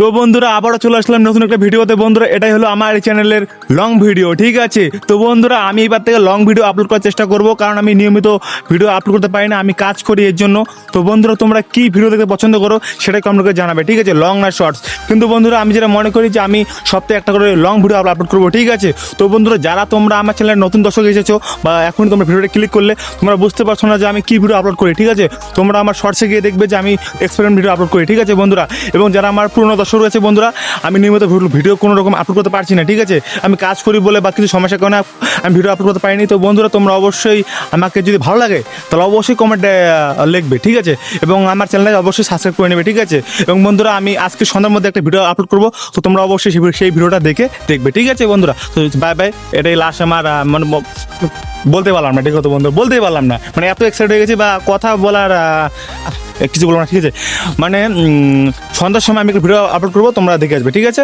তো বন্ধুরা, আবারও চলে আসলাম নতুন একটা ভিডিওতে। বন্ধুরা, এটাই হলো আমার এই চ্যানেলের লং ভিডিও ঠিক আছে? তো বন্ধুরা, আমি এবার থেকে লং ভিডিও আপলোড করার চেষ্টা করব, কারণ আমি নিয়মিত ভিডিও আপলোড করতে পারি না, আমি কাজ করি এর জন্য। তো বন্ধুরা, তোমরা কি ভিডিও দেখতে পছন্দ করো, সেটাই কমেন্ট জানাবে, ঠিক আছে? লং না শর্টস কিন্তু বন্ধুরা, আমি যেটা মনে করি যে, আমি সপ্তাহে একটা করে লং ভিডিও আপলোড করব, ঠিক আছে? তো বন্ধুরা, যারা তোমরা আমার চ্যানেলের নতুন দর্শক এসেছ, বা এখন তোমরা ভিডিওটা ক্লিক করলে, তোমরা বুঝতে পারছ না যে, আমি কি ভিডিও আপলোড করি, ঠিক আছে? তোমরা আমার শর্টসে গিয়ে দেখবে যে, আমি এক্সপেরিমেন্ট ভিডিও আপলোড করি, ঠিক আছে, বন্ধুরা? এবং যারা আমার পুরনো দর্শক রয়েছে বন্ধুরা, আমি নিয়মিত ভিডিও- কোনো রকম আপলোড করতে পারছি না, ঠিক আছে? আমি কাজ করি বলে বা কিছু সমস্যার কারণে আমি ভিডিও আপলোড করতে পারিনি। তো বন্ধুরা, তোমরা অবশ্যই আমাকে যদি ভালো লাগে, তাহলে অবশ্যই কমেন্টে লিখবে, ঠিক আছে? এবং আমার চ্যানেলে অবশ্যই সাবস্ক্রাইব করে নেবে, ঠিক আছে? এবং বন্ধুরা, আমি আজকে সন্ধ্যার মধ্যে একটা ভিডিও আপলোড করব, তো তোমরা অবশ্যই সেই- ভিডিওটা দেখে দেখবে, ঠিক আছে বন্ধুরা? তো বাই বাই এটাই লাস্ট আমার মানে বলতে পারলাম না, ঠিক কথা বন্ধু, বলতেই পারলাম না। মানে এত এক্সাইটেড হয়ে গেছি বা কথা বলার কিছু বলব না, ঠিক আছে? মানে সন্ধ্যার সময় আমি একটু ভিডিও আপলোড করব, তোমরা দেখে আসবে, ঠিক আছে?